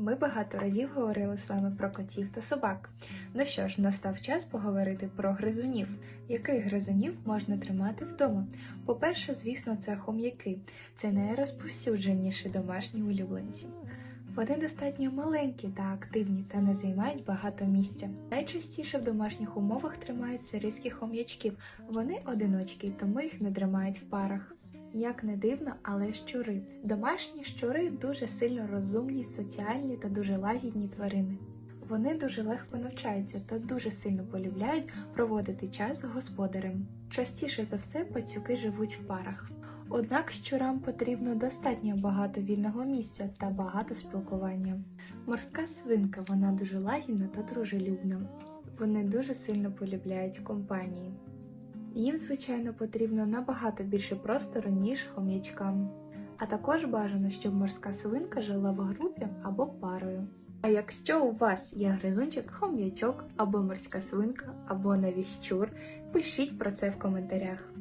Ми багато разів говорили з вами про котів та собак. Ну що ж, настав час поговорити про гризунів. Яких гризунів можна тримати вдома? По-перше, звісно, це хом'яки. Це найрозповсюдженіші домашні улюбленці. Вони достатньо маленькі та активні та не займають багато місця. Найчастіше в домашніх умовах тримають сирійських хом'ячків. Вони одиночки, тому їх не тримають в парах. Як не дивно, але щури. Домашні щури дуже сильно розумні, соціальні та дуже лагідні тварини. Вони дуже легко навчаються та дуже сильно полюбляють проводити час з господарем. Частіше за все пацюки живуть в парах. Однак щурам потрібно достатньо багато вільного місця та багато спілкування. Морська свинка вона дуже лагідна та дружелюбна. Вони дуже сильно полюбляють компанії. Їм, звичайно, потрібно набагато більше простору, ніж хом'ячкам. А також бажано, щоб морська свинка жила в групі або якщо у вас є гризунчик, хом'ячок або морська свинка, або навіщур, пишіть про це в коментарях.